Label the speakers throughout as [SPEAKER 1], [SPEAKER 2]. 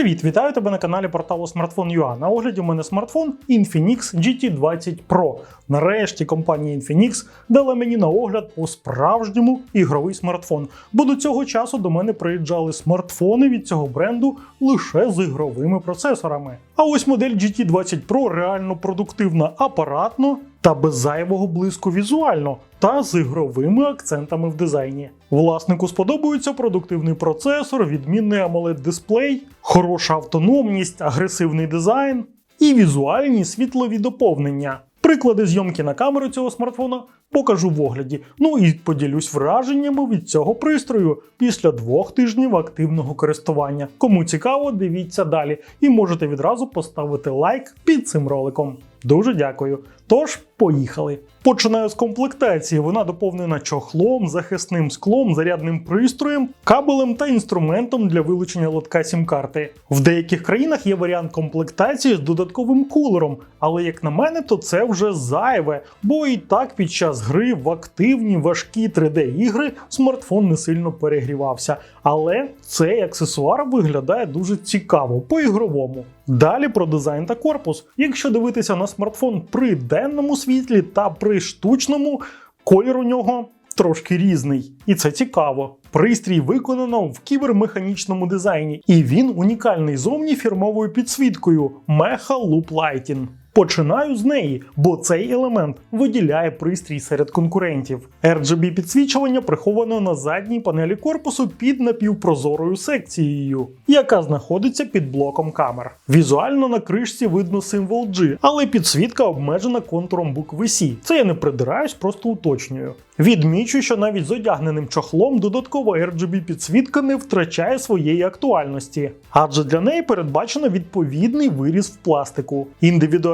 [SPEAKER 1] Привіт, вітаю тебе на каналі порталу Smartphone.ua. На огляді у мене смартфон Infinix GT20 Pro. Нарешті компанія Infinix дала мені на огляд по справжньому ігровий смартфон. Бо до цього часу до мене приїжджали смартфони від цього бренду лише з ігровими процесорами. А ось модель GT20 Pro реально продуктивна апаратно та без зайвого блиску візуально, та з ігровими акцентами в дизайні. Власнику сподобаються продуктивний процесор, відмінний amoled дисплей, хороша автономність, агресивний дизайн і візуальні світлові доповнення. Приклади зйомки на камеру цього смартфона покажу в огляді. Ну і поділюсь враженнями від цього пристрою після двох тижнів активного користування. Кому цікаво, дивіться далі і можете відразу поставити лайк під цим роликом. Дуже дякую. Тож, поїхали. Починаю з комплектації. Вона доповнена чохлом, захисним склом, зарядним пристроєм, кабелем та інструментом для вилучення лотка сім-карти. В деяких країнах є варіант комплектації з додатковим кулером, але як на мене, то це вже зайве, бо і так під час гри в активні важкі 3D-ігри смартфон не сильно перегрівався. Але цей аксесуар виглядає дуже цікаво по-ігровому. Далі про дизайн та корпус. Якщо дивитися на смартфон при денному світлі та при штучному, колір у нього трошки різний. І це цікаво. Пристрій виконано в кібермеханічному дизайні, і він унікальний зовні фірмовою підсвіткою Mecha Loop Lighting. Починаю з неї, бо цей елемент виділяє пристрій серед конкурентів. RGB підсвічування приховано на задній панелі корпусу під напівпрозорою секцією, яка знаходиться під блоком камер. Візуально на кришці видно символ G, але підсвітка обмежена контуром букви C. Це я не придираюсь, просто уточнюю. Відмічу, що навіть з одягненим чохлом додаткова RGB підсвітка не втрачає своєї актуальності, адже для неї передбачено відповідний виріз в пластику.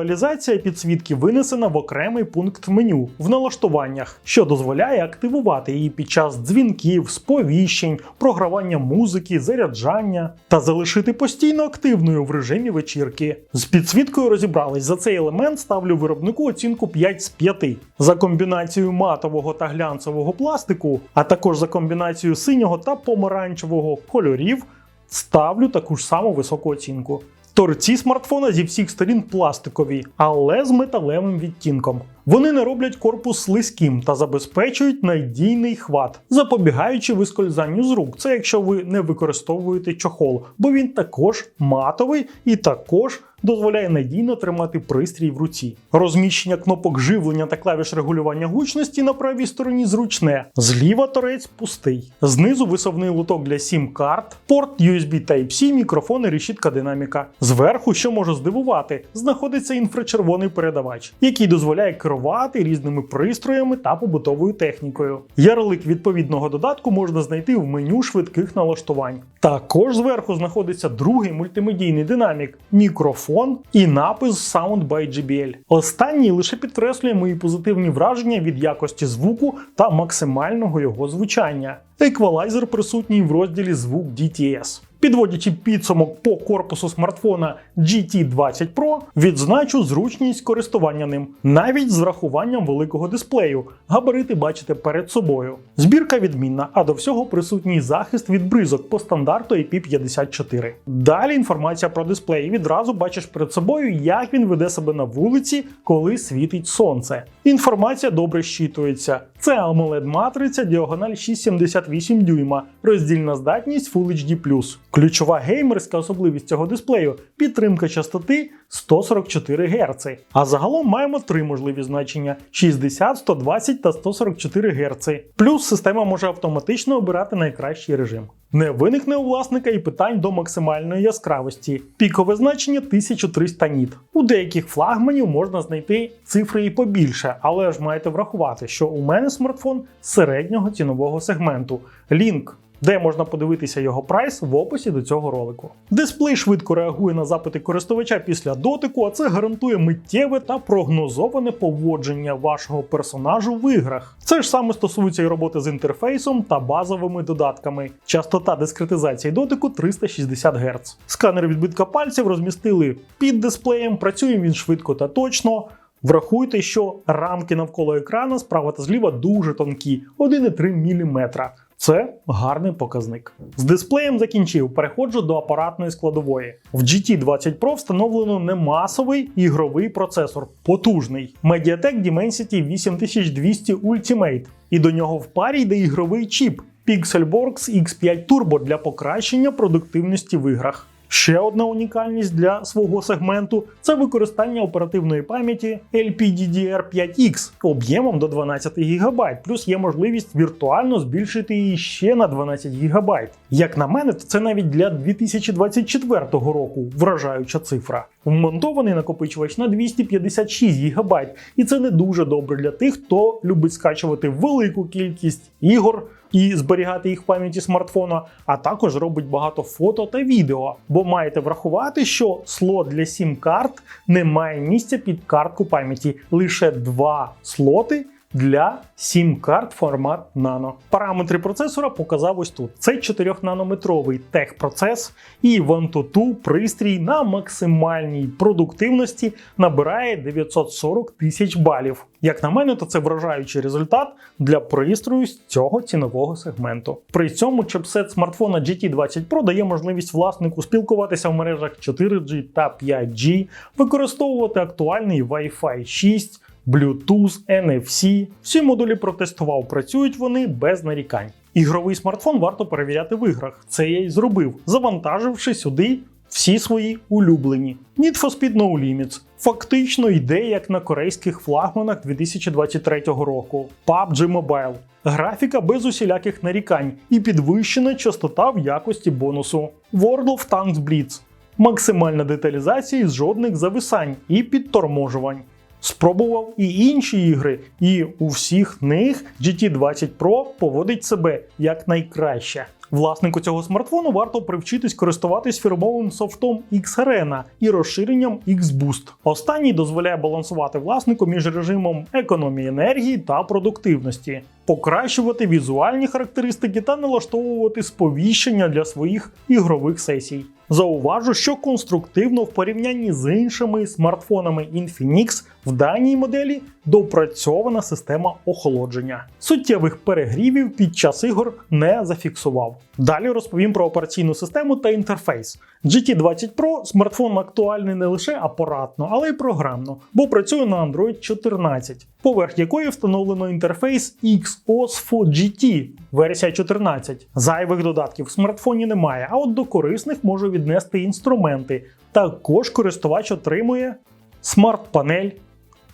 [SPEAKER 1] Індивідуалізація підсвітки винесена в окремий пункт меню в налаштуваннях, що дозволяє активувати її під час дзвінків, сповіщень, програвання музики, заряджання та залишити постійно активною в режимі вечірки. З підсвіткою розібрались. За цей елемент ставлю виробнику оцінку 5 з 5. За комбінацію матового та глянцевого пластику, а також за комбінацію синього та помаранчевого кольорів, ставлю таку ж саму високу оцінку. Торці смартфона зі всіх сторін пластикові, але з металевим відтінком. Вони не роблять корпус слизьким та забезпечують надійний хват, запобігаючи вискользанню з рук. Це якщо ви не використовуєте чохол, бо він також матовий і також дозволяє надійно тримати пристрій в руці. Розміщення кнопок живлення та клавіш регулювання гучності на правій стороні зручне. Зліва торець пустий. Знизу висувний лоток для сім-карт, порт USB Type-C, мікрофон і решітка динаміка. Зверху, що може здивувати, знаходиться інфрачервоний передавач, який дозволяє керувати різними пристроями та побутовою технікою. Ярлик відповідного додатку можна знайти в меню швидких налаштувань. Також зверху знаходиться другий мультимедійний динамік, мікрофон і напис Sound by JBL. Останній лише підкреслює мої позитивні враження від якості звуку та максимального його звучання. Еквалайзер присутній в розділі звук DTS. Підводячи підсумок по корпусу смартфона GT20 Pro, відзначу зручність користування ним, навіть з врахуванням великого дисплею. Габарити бачите перед собою. Збірка відмінна, а до всього присутній захист від бризок по стандарту IP54. Далі інформація про дисплей. Відразу бачиш перед собою, як він веде себе на вулиці, коли світить сонце. Інформація добре щитується. Це AMOLED матриця, діагональ 6,78 дюйма, роздільна здатність Full HD+. Ключова геймерська особливість цього дисплею підтримка частоти 144 Гц. А загалом маємо три можливі значення: 60, 120 та 144 Гц. Плюс система може автоматично обирати найкращий режим. Не виникне у власника і питань до максимальної яскравості. Пікове значення 1300 ніт. У деяких флагманів можна знайти цифри і побільше, але ж маєте врахувати, що у мене смартфон середнього цінового сегменту. Лінк де можна подивитися його прайс в описі до цього ролику. Дисплей швидко реагує на запити користувача після дотику, а це гарантує миттєве та прогнозоване поводження вашого персонажу в іграх. Це ж саме стосується і роботи з інтерфейсом та базовими додатками. Частота дискретизації дотику 360 Гц. Сканер відбитка пальців розмістили під дисплеєм, працює він швидко та точно. Врахуйте, що рамки навколо екрана справа та зліва дуже тонкі 1,3 мм. Це гарний показник. З дисплеєм закінчив, переходжу до апаратної складової. В GT20 Pro встановлено не масовий ігровий процесор, потужний Mediatek Dimensity 8200 Ultimate, і до нього в парі йде ігровий чіп Pixelworks X5 Turbo для покращення продуктивності в іграх. Ще одна унікальність для свого сегменту це використання оперативної пам'яті LPDDR5X об'ємом до 12 ГБ, плюс є можливість віртуально збільшити її ще на 12 ГБ. Як на мене, це навіть для 2024 року вражаюча цифра. Вмонтований накопичувач на 256 ГБ, і це не дуже добре для тих, хто любить скачувати велику кількість ігор і зберігати їх в пам'яті смартфона, а також робить багато фото та відео. Бо маєте врахувати, що слот для сім карт не має місця під картку пам'яті, лише два слоти. Для сім карт формат Nano. Параметри процесора показав ось тут. Це 4-нанометровий техпроцес і One2 пристрій на максимальній продуктивності набирає 940 тисяч балів. Як на мене, то це вражаючий результат для пристрою з цього цінового сегменту. При цьому чипсет смартфона GT20 Pro дає можливість власнику спілкуватися в мережах 4G та 5G, використовувати актуальний Wi-Fi 6. Bluetooth, NFC. Всі модулі протестував, працюють вони без нарікань. Ігровий смартфон варто перевіряти в іграх. Це я й зробив, завантаживши сюди всі свої улюблені. Need for Speed No Limits. Фактично йде як на корейських флагманах 2023 року. PUBG Mobile. Графіка без усіляких нарікань і підвищена частота в якості бонусу. World of Tanks Blitz. Максимальна деталізація з жодних зависань і підторможувань. Спробував і інші ігри, і у всіх них GT20 Pro поводить себе як найкраще. Власнику цього смартфону варто привчитись користуватись фірмовим софтом X-Arena і розширенням X-Boost. Останній дозволяє балансувати власнику між режимом економії енергії та продуктивності, покращувати візуальні характеристики та налаштовувати сповіщення для своїх ігрових сесій. Зауважу, що конструктивно в порівнянні з іншими смартфонами Infinix в даній моделі допрацьована система охолодження. Суттєвих перегрівів під час ігор не зафіксував. Далі розповім про операційну систему та інтерфейс. GT20 Pro смартфон актуальний не лише апаратно, але й програмно, бо працює на Android 14, поверх якої встановлено інтерфейс XOS for GT версія 14. Зайвих додатків в смартфоні немає, а от до корисних можу віднести інструменти. Також користувач отримує смарт-панель,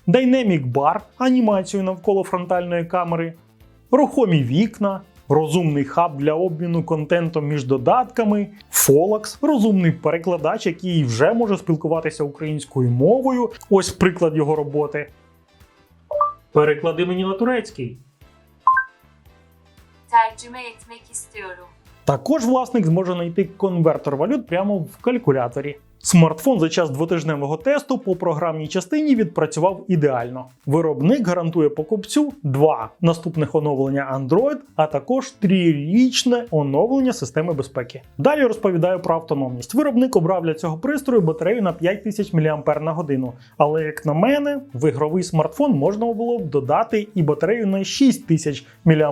[SPEAKER 1] Dynamic Bar, анімацію навколо фронтальної камери, рухомі вікна, розумний хаб для обміну контентом між додатками, Folax, розумний перекладач, який вже може спілкуватися українською мовою. Ось приклад його роботи. Переклади мені на турецький.
[SPEAKER 2] tercüme etmek istiyorum.
[SPEAKER 1] Також власник зможе знайти конвертер валют прямо в калькуляторі. Смартфон за час двотижневого тесту по програмній частині відпрацював ідеально. Виробник гарантує покупцю два наступних оновлення Android, а також трирічне оновлення системи безпеки. Далі розповідаю про автономність. Виробник обрав для цього пристрою батарею на 5000 мАч, але як на мене, в ігровий смартфон можна було б додати і батарею на 6000 мАч.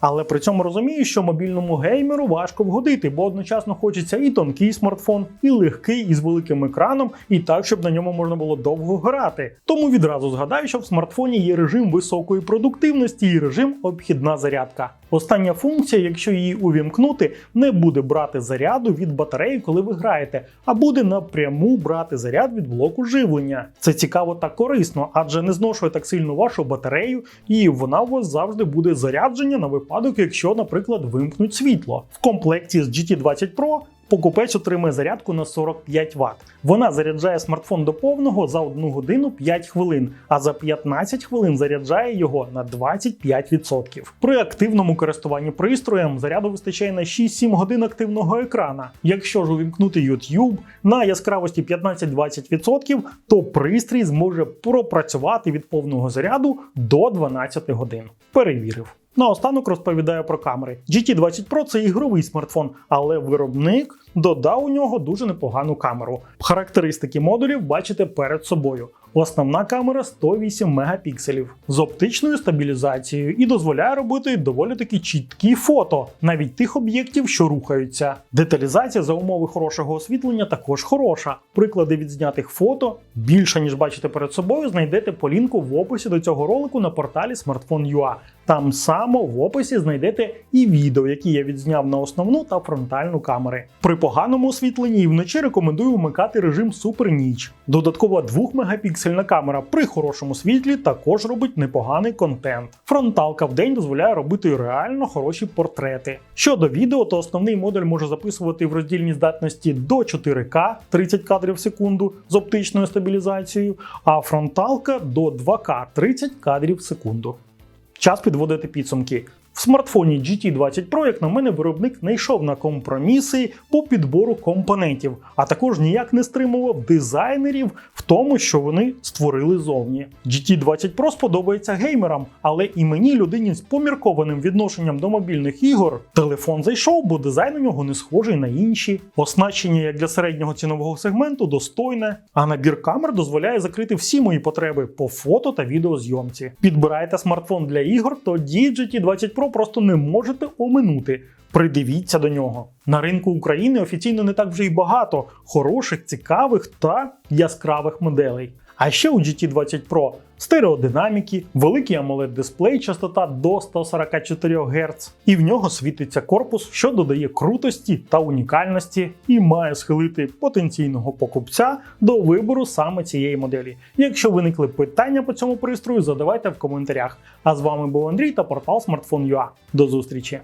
[SPEAKER 1] Але при цьому розумію, що мобільному геймеру важко вгодити, бо одночасно хочеться і тонкий смартфон, і легкий із великим екраном, і так, щоб на ньому можна було довго грати. Тому відразу згадаю, що в смартфоні є режим високої продуктивності і режим обхідна зарядка. Остання функція, якщо її увімкнути, не буде брати заряду від батареї, коли ви граєте, а буде напряму брати заряд від блоку живлення. Це цікаво та корисно, адже не зношує так сильно вашу батарею, і вона у вас завжди буде зарядження на випадок, якщо, наприклад, вимкнуть світло. В комплекті з GT20 Pro покупець отримає зарядку на 45 Вт. Вона заряджає смартфон до повного за 1 годину 5 хвилин, а за 15 хвилин заряджає його на 25%. При активному користуванні пристроєм заряду вистачає на 6-7 годин активного екрана. Якщо ж увімкнути YouTube на яскравості 15-20%, то пристрій зможе пропрацювати від повного заряду до 12 годин. Перевірив. Наостанок розповідаю про камери. GT20 Pro це ігровий смартфон, але виробник додав у нього дуже непогану камеру. Характеристики модулів бачите перед собою. Основна камера 108 мегапікселів з оптичною стабілізацією і дозволяє робити доволі таки чіткі фото, навіть тих об'єктів, що рухаються. Деталізація за умови хорошого освітлення також хороша. Приклади відзнятих фото більше ніж бачите перед собою, знайдете по лінку в описі до цього ролику на порталі Smartphone.ua. Там само в описі знайдете і відео, які я відзняв на основну та фронтальну камери. При поганому освітленні вночі рекомендую вмикати режим суперніч. Додаткова 2-мегапіксельна камера при хорошому світлі також робить непоганий контент. Фронталка в день дозволяє робити реально хороші портрети. Щодо відео, то основний модуль може записувати в роздільній здатності до 4К 30 кадрів в секунду з оптичною стабілізацією, а фронталка до 2К 30 кадрів в секунду. Час підводити підсумки. В смартфоні GT20 Pro, як на мене, виробник не йшов на компроміси по підбору компонентів, а також ніяк не стримував дизайнерів в тому, що вони створили зовні. GT20 Pro сподобається геймерам, але і мені, людині з поміркованим відношенням до мобільних ігор, телефон зайшов, бо дизайн у нього не схожий на інші. Оснащення як для середнього цінового сегменту достойне, а набір камер дозволяє закрити всі мої потреби по фото та відеозйомці. Підбираєте смартфон для ігор, тоді GT20 Pro просто не можете оминути. Придивіться до нього. На ринку України офіційно не так вже й багато хороших, цікавих та яскравих моделей. А ще у GT20 Pro стереодинаміки, великий amoled дисплей, частота до 144 Гц, і в нього світиться корпус, що додає крутості та унікальності, і має схилити потенційного покупця до вибору саме цієї моделі. Якщо виникли питання по цьому пристрою, задавайте в коментарях. А з вами був Андрій та портал Smartphone.ua. До зустрічі!